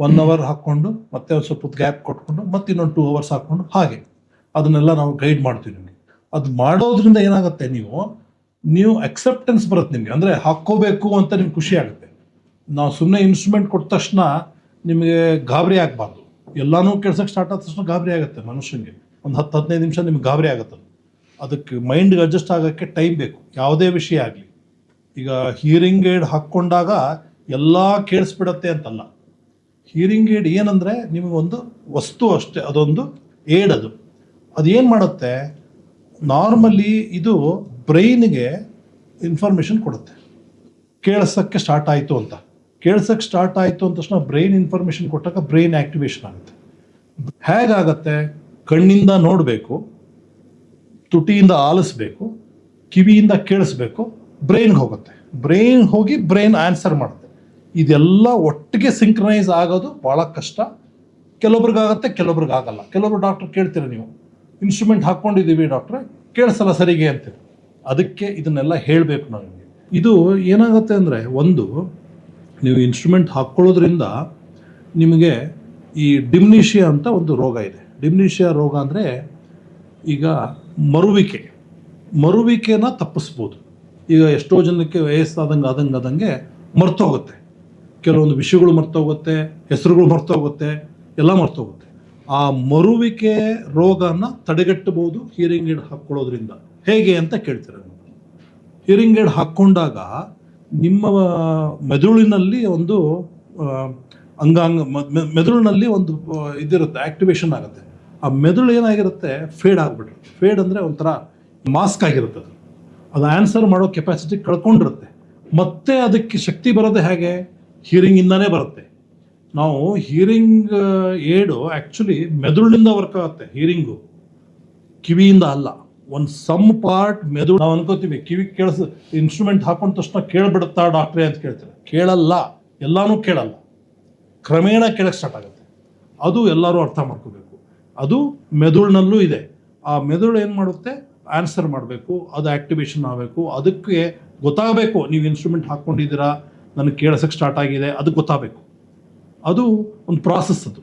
ಒನ್ ಅವರ್ ಹಾಕ್ಕೊಂಡು, ಮತ್ತೆ ಒಂದು ಸ್ವಲ್ಪ ಗ್ಯಾಪ್ ಕೊಟ್ಕೊಂಡು, ಮತ್ತೆ ಇನ್ನೊಂದು ಟೂ ಅವರ್ಸ್ ಹಾಕ್ಕೊಂಡು, ಹಾಗೆ. ಅದನ್ನೆಲ್ಲ ನಾವು ಗೈಡ್ ಮಾಡ್ತೀವಿ ನಿಮಗೆ. ಅದು ಮಾಡೋದ್ರಿಂದ ಏನಾಗುತ್ತೆ ನೀವು ನೀವು ಅಕ್ಸೆಪ್ಟೆನ್ಸ್ ಬರುತ್ತೆ ನಿಮಗೆ. ಅಂದರೆ ಹಾಕ್ಕೋಬೇಕು ಅಂತ ನಿಮ್ಗೆ ಖುಷಿ ಆಗುತ್ತೆ. ನಾವು ಸುಮ್ಮನೆ ಇನ್ಸ್ಟ್ರೂಮೆಂಟ್ ಕೊಟ್ಟ ತಕ್ಷಣ ನಿಮಗೆ ಗಾಬರಿ ಆಗಬಾರ್ದು. ಎಲ್ಲಾನು ಕೆಲ್ಸಕ್ಕೆ ಸ್ಟಾರ್ಟ್ ಆದ ತಕ್ಷಣ ಗಾಬರಿ ಆಗುತ್ತೆ ಮನುಷ್ಯನಿಗೆ ಒಂದು ಹತ್ತು, ಹದಿನೈದು ನಿಮಿಷ ನಿಮ್ಗೆ ಗಾಬರಿ ಆಗುತ್ತೆ ಅದಕ್ಕೆ ಮೈಂಡ್ಗೆ ಅಡ್ಜಸ್ಟ್ ಆಗೋಕ್ಕೆ ಟೈಮ್ ಬೇಕು. ಯಾವುದೇ ವಿಷಯ ಆಗಲಿ. ಈಗ ಹಿಯರಿಂಗ್ ಏಡ್ ಹಾಕ್ಕೊಂಡಾಗ ಎಲ್ಲ ಕೇಳಿಸ್ಬಿಡತ್ತೆ ಅಂತಲ್ಲ. ಹಿಯರಿಂಗ್ ಏಡ್ ಏನಂದರೆ ನಿಮಗೊಂದು ವಸ್ತು ಅಷ್ಟೇ, ಅದೊಂದು ಏಡ್ ಅದು. ಅದೇನು ಮಾಡುತ್ತೆ? ನಾರ್ಮಲಿ ಇದು ಬ್ರೈನ್ಗೆ ಇನ್ಫಾರ್ಮೇಷನ್ ಕೊಡುತ್ತೆ. ಕೇಳಿಸೋಕ್ಕೆ ಸ್ಟಾರ್ಟ್ ಆಯಿತು ಅಂತ. ಕೇಳಿಸೋಕ್ಕೆ ಸ್ಟಾರ್ಟ್ ಆಯಿತು ಅಂದ ತಕ್ಷಣ ಬ್ರೈನ್ ಇನ್ಫಾರ್ಮೇಷನ್ ಕೊಟ್ಟಾಗ ಬ್ರೈನ್ ಆಕ್ಟಿವೇಶನ್ ಆಗುತ್ತೆ. ಹೇಗಾಗತ್ತೆ? ಕಣ್ಣಿಂದ ನೋಡಬೇಕು, ತುಟಿಯಿಂದ ಆಲಿಸ್ಬೇಕು, ಕಿವಿಯಿಂದ ಕೇಳಿಸ್ಬೇಕು, ಬ್ರೈನ್ಗೆ ಹೋಗುತ್ತೆ. ಬ್ರೈನ್ ಹೋಗಿ ಬ್ರೈನ್ ಆನ್ಸರ್ ಮಾಡುತ್ತೆ. ಇದೆಲ್ಲ ಒಟ್ಟಿಗೆ ಸಿಂಕ್ರನೈಸ್ ಆಗೋದು ಭಾಳ ಕಷ್ಟ. ಕೆಲವೊಬ್ರಿಗಾಗತ್ತೆ ಕೆಲವೊಬ್ರಿಗೆ ಆಗಲ್ಲ ಕೆಲವೊಬ್ರು ಡಾಕ್ಟ್ರ್ ಕೇಳ್ತೀರ ನೀವು ಇನ್ಸ್ಟ್ರೂಮೆಂಟ್ ಹಾಕ್ಕೊಂಡಿದ್ದೀವಿ ಡಾಕ್ಟ್ರೆ ಕೇಳಿಸಲ್ಲ ಸರಿಗೆ ಅಂತೀರಿ. ಅದಕ್ಕೆ ಇದನ್ನೆಲ್ಲ ಹೇಳಬೇಕು ನಾವು ಇದು ಏನಾಗುತ್ತೆ ಅಂದರೆ, ಒಂದು, ನೀವು ಇನ್ಸ್ಟ್ರೂಮೆಂಟ್ ಹಾಕ್ಕೊಳ್ಳೋದ್ರಿಂದ ನಿಮಗೆ ಈ ಡಿಮ್ನಿಷಿಯಾ ಅಂತ ಒಂದು ರೋಗ ಇದೆ. ಡಿಮ್ನಿಷಿಯಾ ರೋಗ ಅಂದರೆ ಈಗ ಮರುವಿಕೆ. ಮರುವಿಕೆನ ತಪ್ಪಿಸ್ಬೋದು. ಈಗ ಎಷ್ಟೋ ಜನಕ್ಕೆ ವಯಸ್ಸಾದಂಗೆ ಆದಂಗೆ ಆದಂಗೆ ಮರ್ತೋಗುತ್ತೆ. ಕೆಲವೊಂದು ವಿಷಯಗಳು ಮರ್ತೋಗುತ್ತೆ, ಹೆಸರುಗಳು ಮರ್ತೋಗುತ್ತೆ, ಎಲ್ಲ ಮರ್ತೋಗುತ್ತೆ. ಆ ಮರುವಿಕೆ ರೋಗನ ತಡೆಗಟ್ಟಬಹುದು ಹಿಯರಿಂಗ್ ಏಡ್ ಹಾಕ್ಕೊಳ್ಳೋದ್ರಿಂದ. ಹೇಗೆ ಅಂತ ಕೇಳ್ತಾರೆ ಹಿಯರಿಂಗ್ ಏಡ್ ಹಾಕ್ಕೊಂಡಾಗ ನಿಮ್ಮ ಮೆದುಳಿನಲ್ಲಿ ಒಂದು ಅಂಗಾಂಗ ಮೆದುಳಿನಲ್ಲಿ ಒಂದು ಇದಿರುತ್ತೆ ಆಕ್ಟಿವೇಶನ್ ಆಗುತ್ತೆ. ಆ ಮೆದುಳು ಏನಾಗಿರುತ್ತೆ? ಫೇಡ್ ಆಗ್ಬಿಟ್ಟಿರುತ್ತೆ ಫೇಡ್ ಅಂದರೆ ಒಂಥರ ಮಾಸ್ಕ್ ಆಗಿರುತ್ತೆ ಅದು. ಅದು ಆನ್ಸರ್ ಮಾಡೋ ಕೆಪಾಸಿಟಿ ಕಳ್ಕೊಂಡಿರುತ್ತೆ. ಮತ್ತೆ ಅದಕ್ಕೆ ಶಕ್ತಿ ಬರೋದೇ ಹೇಗೆ? ಹಿಯರಿಂಗಿಂದಾನೇ ಬರುತ್ತೆ. ನಾವು ಹಿಯರಿಂಗ್ ಏಡು ಆ್ಯಕ್ಚುಲಿ ಮೆದುಳಿನಿಂದ ವರ್ಕ್ ಆಗುತ್ತೆ ಹಿಯರಿಂಗು ಕಿವಿಯಿಂದ ಅಲ್ಲ, ಒಂದು ಸಮ್ ಪಾರ್ಟ್ ಮೆದುಳು. ನಾವು ಅನ್ಕೋತೀವಿ, ಕಿವಿ ಕೇಳಿಸ್ ಇನ್ಸ್ಟ್ರೂಮೆಂಟ್ ಹಾಕೊಂಡ ತಕ್ಷಣ ಕೇಳ್ಬಿಡುತ್ತಾ ಡಾಕ್ಟ್ರೇ ಅಂತ ಕೇಳ್ತಾರೆ. ಕೇಳಲ್ಲ, ಎಲ್ಲಾನು ಕೇಳಲ್ಲ. ಕ್ರಮೇಣ ಕೇಳಕ್ಕೆ ಸ್ಟಾರ್ಟ್ ಆಗುತ್ತೆ. ಅದು ಎಲ್ಲರೂ ಅರ್ಥ ಮಾಡ್ಕೋಬೇಕು. ಅದು ಮೆದುಳಿನಲ್ಲೂ ಇದೆ. ಆ ಮೆದುಳು ಏನು ಮಾಡುತ್ತೆ? ಆನ್ಸರ್ ಮಾಡಬೇಕು, ಅದು ಆಕ್ಟಿವೇಶನ್ ಆಗಬೇಕು. ಅದಕ್ಕೆ ಗೊತ್ತಾಗಬೇಕು, ನೀವು ಇನ್ಸ್ಟ್ರೂಮೆಂಟ್ ಹಾಕ್ಕೊಂಡಿದ್ದೀರಾ ನನಗೆ ಕೇಳಿಸಕ್ಕೆ ಸ್ಟಾರ್ಟ್ ಆಗಿದೆ, ಅದು ಗೊತ್ತಾಗಬೇಕು. ಅದು ಒಂದು ಪ್ರಾಸೆಸ್ ಅದು.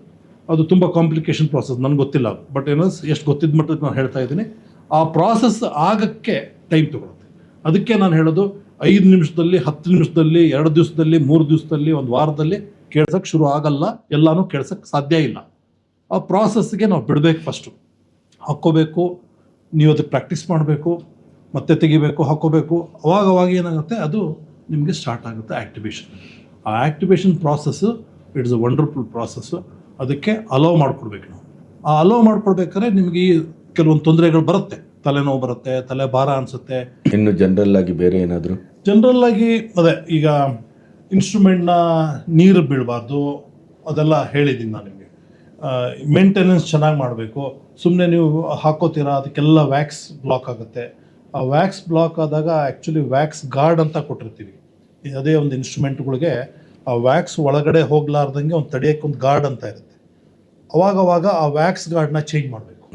ಅದು ತುಂಬ ಕಾಂಪ್ಲಿಕೇಶನ್ ಪ್ರಾಸೆಸ್ ನನಗೆ ಗೊತ್ತಿಲ್ಲ ಬಟ್ ಏನೋ ಎಷ್ಟು ಗೊತ್ತಿದ್ದ ಮಟ್ಟಕ್ಕೆ ನಾನು ಹೇಳ್ತಾ ಇದ್ದೀನಿ. ಆ ಪ್ರಾಸೆಸ್ ಆಗಕ್ಕೆ ಟೈಮ್ ತಗೊಳುತ್ತೆ. ಅದಕ್ಕೆ ನಾನು ಹೇಳೋದು, ಐದು ನಿಮಿಷದಲ್ಲಿ, ಹತ್ತು ನಿಮಿಷದಲ್ಲಿ, ಎರಡು ದಿವಸದಲ್ಲಿ, ಮೂರು ದಿವಸದಲ್ಲಿ, ಒಂದು ವಾರದಲ್ಲಿ ಕೇಳ್ಸೋಕ್ಕೆ ಶುರು ಆಗಲ್ಲ. ಎಲ್ಲನೂ ಕೇಳ್ಸೋಕ್ಕೆ ಸಾಧ್ಯ ಇಲ್ಲ. ಆ ಪ್ರಾಸೆಸ್ಗೆ ನಾವು ಬಿಡಬೇಕು ಫಸ್ಟು ಹಾಕ್ಕೋಬೇಕು, ನೀವು ಅದಕ್ಕೆ ಪ್ರಾಕ್ಟೀಸ್ ಮಾಡಬೇಕು, ಮತ್ತೆ ತೆಗಿಬೇಕು, ಹಾಕ್ಕೋಬೇಕು. ಅವಾಗವಾಗ ಅವಾಗ ಏನಾಗುತ್ತೆ, ಅದು ನಿಮಗೆ ಸ್ಟಾರ್ಟ್ ಆಗುತ್ತೆ ಆ್ಯಕ್ಟಿವೇಶನ್ ಆ activation process it's a wonderful process ಅದಕ್ಕೆ ಅಲೋ ಮಾಡಿಕೊಡ್ಬೇಕು ನಾವು. ಆ ಅಲೋ ಮಾಡ್ಕೊಡ್ಬೇಕಾದ್ರೆ ನಿಮಗೆ ಈ ಕೆಲವೊಂದು ತೊಂದರೆಗಳು ಬರುತ್ತೆ. ತಲೆನೋವು ಬರುತ್ತೆ ತಲೆ ಭಾರ ಅನಿಸುತ್ತೆ. ಇನ್ನು ಜನರಲ್ ಆಗಿ ಬೇರೆ ಏನಾದರೂ? ಜನರಲ್ ಆಗಿ ಅದೇ ಈಗ ಇನ್ಸ್ಟ್ರೂಮೆಂಟ್ನ ನೀರು ಬೀಳಬಾರ್ದು ಅದೆಲ್ಲ ಹೇಳಿದ್ದೀನಿ ನಾನು ನಿಮಗೆ. ಮೇಂಟೆನೆನ್ಸ್ ಚೆನ್ನಾಗಿ ಮಾಡಬೇಕು. ಸುಮ್ಮನೆ ನೀವು ಹಾಕೋತೀರಾ ಅದಕ್ಕೆಲ್ಲ ವ್ಯಾಕ್ಸ್ ಬ್ಲಾಕ್ ಆಗುತ್ತೆ. ಆ ವ್ಯಾಕ್ಸ್ ಬ್ಲಾಕ್ ಆದಾಗ ಆ್ಯಕ್ಚುಲಿ ವ್ಯಾಕ್ಸ್ ಗಾರ್ಡ್ ಅಂತ ಕೊಟ್ಟಿರ್ತೀವಿ. ಅದೇ ಒಂದು ಇನ್ಸ್ಟ್ರೂಮೆಂಟ್ಗಳಿಗೆ ಆ ವ್ಯಾಕ್ಸ್ ಒಳಗಡೆ ಹೋಗ್ಲಾರ್ದಂಗೆ ಒಂದು ತಡೆಯೋಕ್ಕೆ ಒಂದು ಗಾರ್ಡ್ ಅಂತ ಇರುತ್ತೆ. ಅವಾಗವಾಗ ಅವಾಗ ಆ ವ್ಯಾಕ್ಸ್ ಗಾರ್ಡ್ನ ಚೇಂಜ್ ಮಾಡಬೇಕು.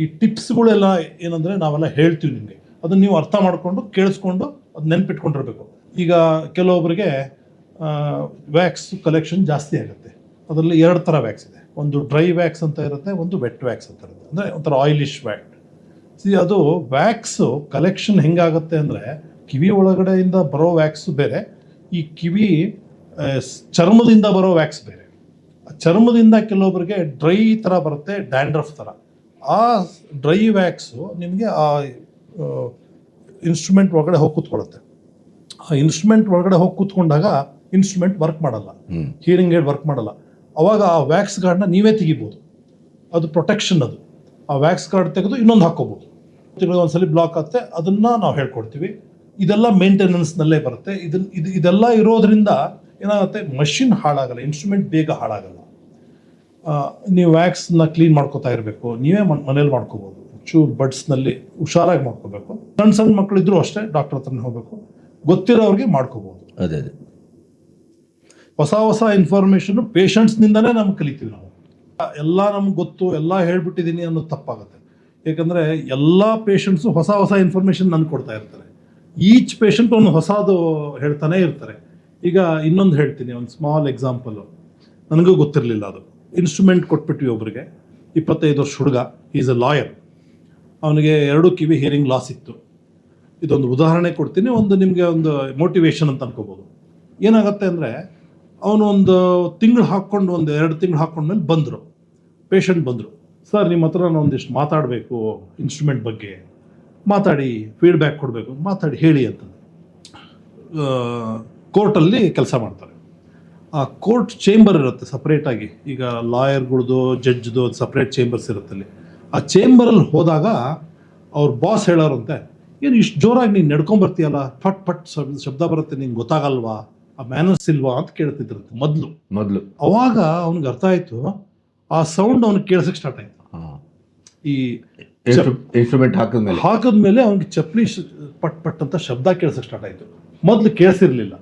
ಈ ಟಿಪ್ಸ್ಗಳೆಲ್ಲ ಏನಂದರೆ ನಾವೆಲ್ಲ ಹೇಳ್ತೀವಿ ನಿಮಗೆ. ಅದನ್ನು ನೀವು ಅರ್ಥ ಮಾಡಿಕೊಂಡು ಕೇಳಿಸ್ಕೊಂಡು ಅದು ನೆನ್ಪಿಟ್ಕೊಂಡಿರ್ಬೇಕು. ಈಗ ಕೆಲವೊಬ್ಬರಿಗೆ ವ್ಯಾಕ್ಸ್ ಕಲೆಕ್ಷನ್ ಜಾಸ್ತಿ ಆಗುತ್ತೆ. ಅದರಲ್ಲಿ ಎರಡು ಥರ ವ್ಯಾಕ್ಸ್ ಇದೆ. ಒಂದು ಡ್ರೈ ವ್ಯಾಕ್ಸ್ ಅಂತ ಇರುತ್ತೆ ಒಂದು ವೆಟ್ ವ್ಯಾಕ್ಸ್ ಅಂತ ಇರುತ್ತೆ. ಅಂದರೆ ಒಂಥರ ಆಯಿಲಿಶ್ ವ್ಯಾಕ್ ಸಿ ಅದು ವ್ಯಾಕ್ಸು ಕಲೆಕ್ಷನ್ ಹೆಂಗಾಗುತ್ತೆ ಅಂದರೆ ಕಿವಿ ಒಳಗಡೆಯಿಂದ ಬರೋ ವ್ಯಾಕ್ಸ್ ಬೇರೆ ಈ ಕಿವಿ ಚರ್ಮದಿಂದ ಬರೋ ವ್ಯಾಕ್ಸ್ ಬೇರೆ. ಆ ಚರ್ಮದಿಂದ ಕೆಲವೊಬ್ಬರಿಗೆ ಡ್ರೈ ಥರ ಬರುತ್ತೆ ಡ್ಯಾಂಡ್ರಫ್ ಥರ ಆ ಡ್ರೈ ವ್ಯಾಕ್ಸು ನಿಮಗೆ ಆ ಇನ್ಸ್ಟ್ರೂಮೆಂಟ್ ಒಳಗಡೆ ಹೋಗಿ ಕೂತ್ಕೊಳ್ಳುತ್ತೆ. ಆ ಇನ್ಸ್ಟ್ರೂಮೆಂಟ್ ಒಳಗಡೆ ಹೋಗಿ ಕೂತ್ಕೊಂಡಾಗ ಇನ್ಸ್ಟ್ರೂಮೆಂಟ್ ವರ್ಕ್ ಮಾಡಲ್ಲ. ಹೀರಿಂಗ್ ಹಿಯರಿಂಗ್ ಏಡ್ ವರ್ಕ್ ಮಾಡಲ್ಲ. ಅವಾಗ ಆ ವ್ಯಾಕ್ಸ್ ಗಾರ್ಡ್ನ ನೀವೇ ತೆಗಿಬೋದು. ಅದು ಪ್ರೊಟೆಕ್ಷನ್ ಅದು. ಆ ವ್ಯಾಕ್ಸ್ ಗಾರ್ಡ್ ತೆಗೆದು ಇನ್ನೊಂದು ಹಾಕೋಬೋದು ತಿಂಗಳಿಗೆ ಒಂದ್ಸಲಿ ಬ್ಲಾಕ್ ಆಗುತ್ತೆ ಅದನ್ನ ನಾವು ಹೇಳ್ಕೊಡ್ತೀವಿ. ಇದೆಲ್ಲ ಮೇಂಟೆನೆನ್ಸ್ನಲ್ಲೇ ಬರುತ್ತೆ. ಇದನ್ನ ಇದು ಇದೆಲ್ಲ ಇರೋದ್ರಿಂದ ಏನಾಗುತ್ತೆ ಮಷಿನ್ ಹಾಳಾಗಲ್ಲ ಇನ್ಸ್ಟ್ರೂಮೆಂಟ್ ಬೇಗ ಹಾಳಾಗಲ್ಲ. ನೀವು ವ್ಯಾಕ್ಸ್ನ ಕ್ಲೀನ್ ಮಾಡ್ಕೋತಾ ಇರಬೇಕು ನೀವೇ ಮನ್ ಮನೇಲಿ ಮಾಡ್ಕೋಬೋದು. ಚೂರು ಬಡ್ಸ್ನಲ್ಲಿ ಹುಷಾರಾಗಿ ಮಾಡ್ಕೋಬೇಕು. ಸಣ್ಣ ಸಣ್ಣ ಮಕ್ಕಳಿದ್ರು ಅಷ್ಟೇ ಡಾಕ್ಟರ್ ಹತ್ರನೇ ಹೋಗಬೇಕು. ಗೊತ್ತಿರೋರಿಗೆ ಮಾಡ್ಕೋಬೋದು. ಅದೇ ಅದೇ. ಹೊಸ ಹೊಸ ಇನ್ಫಾರ್ಮೇಷನ್ ಪೇಷಂಟ್ಸ್ನಿಂದನೇ ನಮ್ಗೆ ಕಲಿತೀವಿ ನಾವು. ಎಲ್ಲ ನಮ್ಗೆ ಗೊತ್ತು ಎಲ್ಲ ಹೇಳ್ಬಿಟ್ಟಿದ್ದೀನಿ ಅನ್ನೋದು ತಪ್ಪಾಗುತ್ತೆ. ಯಾಕಂದರೆ ಎಲ್ಲ ಪೇಷಂಟ್ಸು ಹೊಸ ಹೊಸ ಇನ್ಫಾರ್ಮೇಷನ್ ನನಗೆ ಕೊಡ್ತಾ ಇರ್ತಾರೆ. ಈಚ್ ಪೇಷಂಟ್ ಒಂದು ಹೊಸದು ಹೇಳ್ತಾನೆ ಇರ್ತಾರೆ. ಈಗ ಇನ್ನೊಂದು ಹೇಳ್ತೀನಿ, ಒಂದು ಸ್ಮಾಲ್ ಎಕ್ಸಾಂಪಲು ನನಗೂ ಗೊತ್ತಿರಲಿಲ್ಲ ಅದು. ಇನ್ಸ್ಟ್ರೂಮೆಂಟ್ ಕೊಟ್ಬಿಟ್ವಿ ಒಬ್ರಿಗೆ. ಇಪ್ಪತ್ತೈದು ವರ್ಷ ಹುಡುಗ ಈಸ್ ಅ ಲಾಯರ್ ಅವನಿಗೆ ಎರಡು ಕಿವಿ ಹಿಯರಿಂಗ್ ಲಾಸ್ ಇತ್ತು. ಇದೊಂದು ಉದಾಹರಣೆ ಕೊಡ್ತೀನಿ, ಒಂದು ನಿಮಗೆ ಒಂದು ಮೋಟಿವೇಶನ್ ಅಂತ ಅನ್ಕೋಬೋದು. ಏನಾಗುತ್ತೆ ಅಂದರೆ ಅವನು ಒಂದು ತಿಂಗಳು ಹಾಕ್ಕೊಂಡು, ಒಂದು ಎರಡು ತಿಂಗಳು ಹಾಕ್ಕೊಂಡ್ಮೇಲೆ ಬಂದರು. ಪೇಷಂಟ್ ಬಂದರು. ಸರ್ ನಿಮ್ಮ ಹತ್ರ ನಾನು ಒಂದಿಷ್ಟು ಮಾತಾಡಬೇಕು ಇನ್ಸ್ಟ್ರೂಮೆಂಟ್ ಬಗ್ಗೆ. ಮಾತಾಡಿ ಫೀಡ್ಬ್ಯಾಕ್ ಕೊಡಬೇಕು ಮಾತಾಡಿ ಹೇಳಿ ಅಂತ ಕೋರ್ಟಲ್ಲಿ ಕೆಲಸ ಮಾಡ್ತಾರೆ. ಆ ಕೋರ್ಟ್ ಚೇಂಬರ್ ಇರುತ್ತೆ ಸಪ್ರೇಟಾಗಿ ಈಗ ಲಾಯರ್ಗಳದ್ದು ಜಡ್ಜ್ದು ಸಪ್ರೇಟ್ ಚೇಂಬರ್ಸ್ ಇರುತ್ತೆ ಅಲ್ಲಿ. ಆ ಚೇಂಬರಲ್ಲಿ ಹೋದಾಗ ಅವ್ರ ಬಾಸ್ ಹೇಳೋರಂತೆ ಏನು ಇಷ್ಟು ಜೋರಾಗಿ ನೀನು ನಡ್ಕೊಂಬರ್ತೀಯಲ್ಲ? ಫಟ್ ಫಟ್ ಶಬ್ದ ಶಬ್ದ ಬರುತ್ತೆ ನಿಂಗೆ ಗೊತ್ತಾಗಲ್ವಾ? ಆ ಮ್ಯಾನರ್ಸ್ ಇಲ್ವಾ? ಅಂತ ಕೇಳ್ತಿದ್ರಂತೆ ಮೊದಲು. ಮೊದಲು. ಅವಾಗ ಅವ್ನಿಗೆ ಅರ್ಥ ಆಯಿತು ಆ ಸೌಂಡ್ ಅವ್ನಿಗೆ ಕೇಳಿಸಕ್ಕೆ ಸ್ಟಾರ್ಟ್ ಆಯಿತು. ಈ ಇನ್ಸ್ಟ್ರೂಮೆಂಟ್ ಹಾಕಿದ್ಮೇಲೆ ಹಾಕಿದ್ಮೇಲೆ ಅವ್ನಿಗೆ ಚಪ್ಪಲಿ ಪಟ್ ಪಟ್ ಅಂತ ಶಬ್ದ ಕೇಳಿಸಕ್ಕೆ ಸ್ಟಾರ್ಟ್ ಆಯಿತು. ಮೊದಲು ಕೇಳಿಸಿರ್ಲಿಲ್ಲ.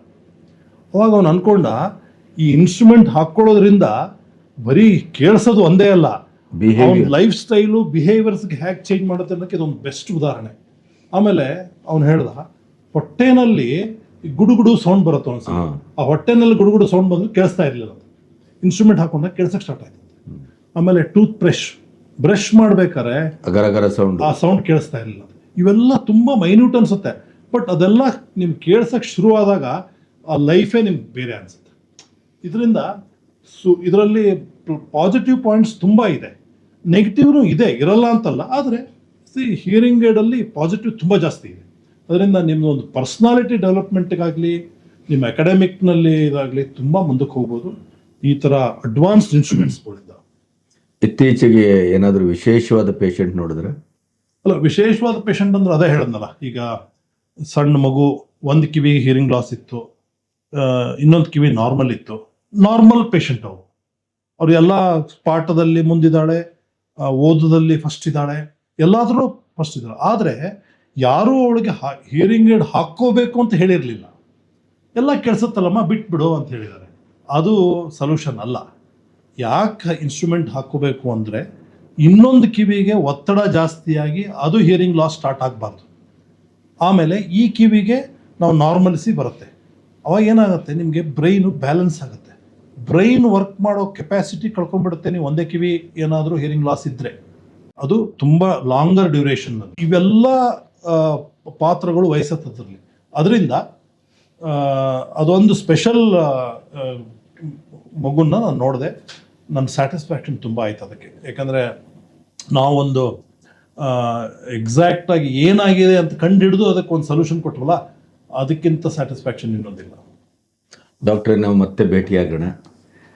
ಅವಾಗ ಅವನು ಅನ್ಕೊಂಡ ಈ ಇನ್ಸ್ಟ್ರೂಮೆಂಟ್ ಹಾಕ್ಕೊಳ್ಳೋದ್ರಿಂದ ಬರೀ ಕೇಳಿಸೋದು ಒಂದೇ ಅಲ್ಲ ಲೈಫ್ ಸ್ಟೈಲು ಬಿಹೇವಿಯರ್ಸ್ಗೆ ಹೇಗೆ ಚೇಂಜ್ ಮಾಡುತ್ತೆ ಅನ್ನೋಕ್ಕೆ ಇದೊಂದು ಬೆಸ್ಟ್ ಉದಾಹರಣೆ. ಆಮೇಲೆ ಅವನು ಹೇಳ್ದ ಹೊಟ್ಟೆನಲ್ಲಿ ಗುಡುಗುಡು ಸೌಂಡ್ ಬರುತ್ತೆ ಅನ್ಸ ಆ ಹೊಟ್ಟೆನಲ್ಲಿ ಗುಡುಗುಡು ಸೌಂಡ್ ಬಂದ್ರೆ ಕೇಳಿಸ್ತಾ ಇರಲಿಲ್ಲ. ಅದು ಇನ್ಸ್ಟ್ರೂಮೆಂಟ್ ಹಾಕೊಂಡಾಗ ಕೇಳಿಸಕ್ಕೆ ಸ್ಟಾರ್ಟ್ ಆಯ್ತು. ಆಮೇಲೆ ಟೂತ್ ಬ್ರಷ್ ಬ್ರಷ್ ಮಾಡ್ಬೇಕಾದ್ರೆ ಅಗರ ಸೌಂಡ್ ಆ ಸೌಂಡ್ ಕೇಳಿಸ್ತಾ ಇರಲಿಲ್ಲ. ಇವೆಲ್ಲ ತುಂಬ ಮೈನ್ಯೂಟ್ ಅನ್ಸುತ್ತೆ. ಬಟ್ ಅದೆಲ್ಲ ನಿಮ್ಗೆ ಕೇಳ್ಸಕ್ಕೆ ಶುರುವಾದಾಗ ಆ ಲೈಫೇ ನಿಮ್ಗೆ ಬೇರೆ ಅನ್ಸುತ್ತೆ. ಇದರಿಂದ ಸು ಇದರಲ್ಲಿ ಪಾಸಿಟಿವ್ ಪಾಯಿಂಟ್ಸ್ ತುಂಬ ಇದೆ. ನೆಗೆಟಿವ್ನು ಇದೆ ಇರಲ್ಲ ಅಂತಲ್ಲ. ಆದರೆ ಸಿ ಹಿಯರಿಂಗ್ ಏಡಲ್ಲಿ ಪಾಸಿಟಿವ್ ತುಂಬ ಜಾಸ್ತಿ ಇದೆ. ಅದರಿಂದ ನಿಮ್ಮದು ಒಂದು ಪರ್ಸ್ನಾಲಿಟಿ ಡೆವಲಪ್ಮೆಂಟ್ಗಾಗಲಿ ನಿಮ್ಮ ಅಕಾಡೆಮಿಕ್ನಲ್ಲಿ ಇದಾಗಲಿ ತುಂಬ ಮುಂದಕ್ಕೆ ಹೋಗ್ಬೋದು. ಈ ಥರ ಅಡ್ವಾನ್ಸ್ಡ್ ಇನ್ಸ್ಟ್ರೂಮೆಂಟ್ಸ್ಗಳಿಂದ ಇತ್ತೀಚೆಗೆ ಏನಾದರೂ ವಿಶೇಷವಾದ ಪೇಷಂಟ್ ನೋಡಿದ್ರೆ? ಅಲ್ಲ, ವಿಶೇಷವಾದ ಪೇಷಂಟ್ ಅಂದ್ರೆ ಅದೇ ಹೇಳಿದ್ನಲ್ಲ. ಈಗ ಸಣ್ಣ ಮಗು ಒಂದು ಕಿವಿ ಹಿಯರಿಂಗ್ ಲಾಸ್ ಇತ್ತು ಇನ್ನೊಂದು ಕಿವಿ ನಾರ್ಮಲ್ ಇತ್ತು. ನಾರ್ಮಲ್ ಪೇಷಂಟ್ ಅವರು. ಅವ್ರು ಎಲ್ಲ ಪಾಠದಲ್ಲಿ ಮುಂದಿದ್ದಾಳೆ ಓದದಲ್ಲಿ ಫಸ್ಟ್ ಇದ್ದಾಳೆ, ಎಲ್ಲಾದರೂ ಫಸ್ಟ್ ಇದ್ದಾಳೆ. ಆದರೆ ಯಾರೂ ಅವಳಿಗೆ ಹಿಯರಿಂಗ್ ಏಡ್ ಹಾಕ್ಕೋಬೇಕು ಅಂತ ಹೇಳಿರಲಿಲ್ಲ. ಎಲ್ಲ ಕೆಲ್ಸತ್ತಲ್ಲಮ್ಮ ಬಿಟ್ಬಿಡು ಅಂತ ಹೇಳಿದ್ದಾರೆ. ಅದು ಸೊಲ್ಯೂಷನ್ ಅಲ್ಲ. ಯಾಕೆ ಇನ್ಸ್ಟ್ರೂಮೆಂಟ್ ಹಾಕೋಬೇಕು ಅಂದರೆ ಇನ್ನೊಂದು ಕಿವಿಗೆ ಒತ್ತಡ ಜಾಸ್ತಿಯಾಗಿ ಅದು ಹಿಯರಿಂಗ್ ಲಾಸ್ ಸ್ಟಾರ್ಟ್ ಆಗಬಾರ್ದು. ಆಮೇಲೆ ಈ ಕಿವಿಗೆ ನಾವು ನಾರ್ಮಲ್ಸಿ ಬರುತ್ತೆ. ಅವಾಗ ಏನಾಗುತ್ತೆ? ನಿಮಗೆ ಬ್ರೈನು ಬ್ಯಾಲೆನ್ಸ್ ಆಗುತ್ತೆ. ಬ್ರೈನ್ ವರ್ಕ್ ಮಾಡೋ ಕೆಪಾಸಿಟಿ ಕಳ್ಕೊಂಡ್ಬಿಡುತ್ತೆ. ನೀವು ಒಂದೇ ಕಿವಿ ಏನಾದರೂ ಹಿಯರಿಂಗ್ ಲಾಸ್ ಇದ್ದರೆ ಅದು ತುಂಬ ಲಾಂಗರ್ ಡ್ಯೂರೇಷನ್ ಇವೆಲ್ಲ ಪಾತ್ರಗಳು ಪಾತ್ರಗಳು ವಹಿಸತ್ತದ್ರಲ್ಲಿ. ಅದರಿಂದ ಅದೊಂದು ಸ್ಪೆಷಲ್ ಮಗುನ ನಾನು ನೋಡಿದೆ. ನನ್ನ ಸ್ಯಾಟಿಸ್ಫ್ಯಾಕ್ಷನ್ ತುಂಬ ಆಯ್ತು ಅದಕ್ಕೆ. ಯಾಕಂದರೆ ನಾವೊಂದು ಎಕ್ಸಾಕ್ಟಾಗಿ ಏನಾಗಿದೆ ಅಂತ ಕಂಡುಹಿಡಿದು ಅದಕ್ಕೆ ಒಂದು ಸೊಲ್ಯೂಷನ್ ಕೊಟ್ರಲ್ಲ ಅದಕ್ಕಿಂತ ಸ್ಯಾಟಿಸ್ಫ್ಯಾಕ್ಷನ್ ಇನ್ನೊಂದಿಲ್ಲ. ಡಾಕ್ಟ್ರೆ ನಾವು ಮತ್ತೆ ಭೇಟಿಯಾಗೋಣ.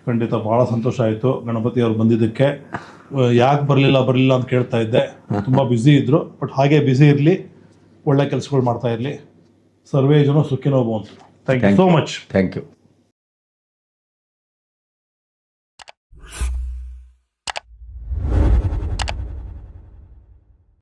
ಖಂಡಿತ ಭಾಳ ಸಂತೋಷ ಆಯಿತು. ಗಣಪತಿ ಅವ್ರು ಬಂದಿದ್ದಕ್ಕೆ ಯಾಕೆ ಬರಲಿಲ್ಲ ಬರಲಿಲ್ಲ ಅಂತ ಕೇಳ್ತಾ ಇದ್ದೆ. ತುಂಬ ಬ್ಯುಸಿ ಇದ್ದರು ಬಟ್ ಹಾಗೆ ಬ್ಯುಸಿ ಇರಲಿ ಒಳ್ಳೆ ಕೆಲಸಗಳು ಮಾಡ್ತಾ ಇರಲಿ. ಸರ್ವೇ ಜನ ಸುಖಿನೋ ಭವಂತು thank you so much thank you